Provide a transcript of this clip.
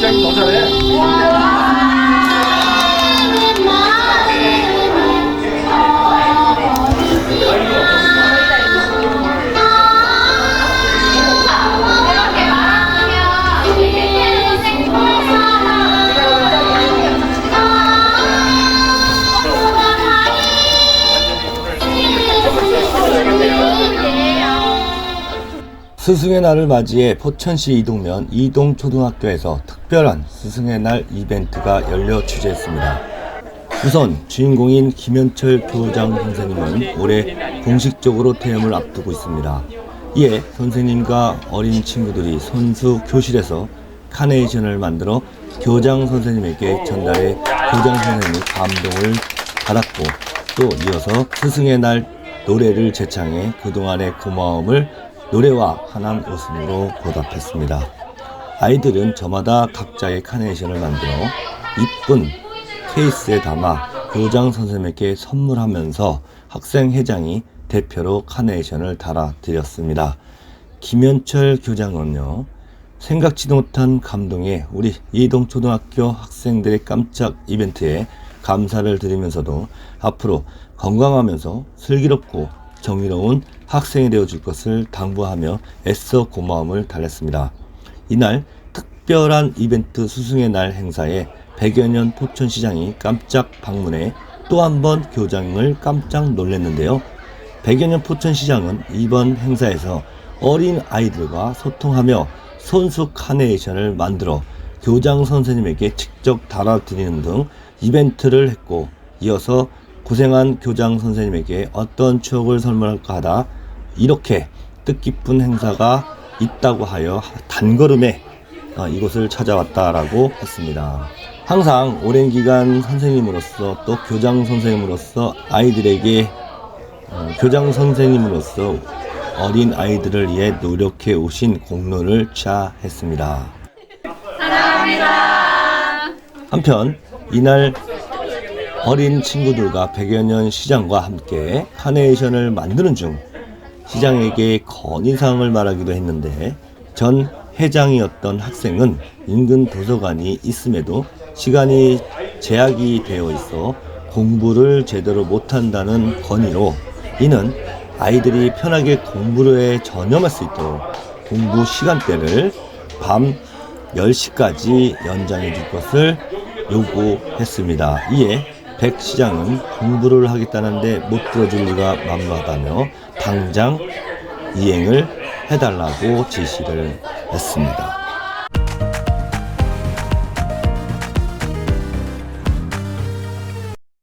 쌤더 잘해. 스승의 날을 맞이해 포천시 이동면 이동초등학교에서 특별한 스승의 날 이벤트가 열려 취재했습니다. 우선 주인공인 김현철 교장 선생님은 올해 공식적으로 퇴임을 앞두고 있습니다. 이에 선생님과 어린 친구들이 선수 교실에서 카네이션을 만들어 교장 선생님에게 전달해 교장 선생님이 감동을 받았고 또 이어서 스승의 날 노래를 제창해 그동안의 고마움을 노래와 환한 웃음으로 보답했습니다. 아이들은 저마다 각자의 카네이션을 만들어 이쁜 케이스에 담아 교장 선생님에게 선물하면서 학생 회장이 대표로 카네이션을 달아드렸습니다. 김현철 교장은요, 생각지도 못한 감동에 우리 이동초등학교 학생들의 깜짝 이벤트에 감사를 드리면서도 앞으로 건강하면서 슬기롭고 정의로운 학생이 되어줄 것을 당부하며 애써 고마움을 달랬습니다. 이날 특별한 이벤트 스승의 날 행사에 100여 년 포천시장이 깜짝 방문해 또 한 번 교장을 깜짝 놀랐는데요. 100여 년 포천시장은 이번 행사에서 어린 아이들과 소통하며 손수 카네이션을 만들어 교장 선생님에게 직접 달아드리는 등 이벤트를 했고 이어서 고생한 교장 선생님에게 어떤 추억을 선물할까 하다 이렇게 뜻깊은 행사가 있다고 하여 단걸음에 어, 이곳을 찾아왔다라고 했습니다. 항상 오랜 기간 선생님으로서 또 교장 선생님으로서 아이들에게 어, 교장 선생님으로서 어린 아이들을 위해 노력해 오신 공로를 자했습니다. 한편 이날 어린 친구들과 100여 년 시장과 함께 카네이션을 만드는 중 시장에게 건의사항을 말하기도 했는데 전 회장이었던 학생은 인근 도서관이 있음에도 시간이 제약이 되어 있어 공부를 제대로 못한다는 건의로 이는 아이들이 편하게 공부에 전념할 수 있도록 공부 시간대를 밤 10시까지 연장해 줄 것을 요구했습니다. 이에 백 시장은 공부를 하겠다는데 못 들어줄 리가 만무하다며 당장 이행을 해달라고 지시를 했습니다.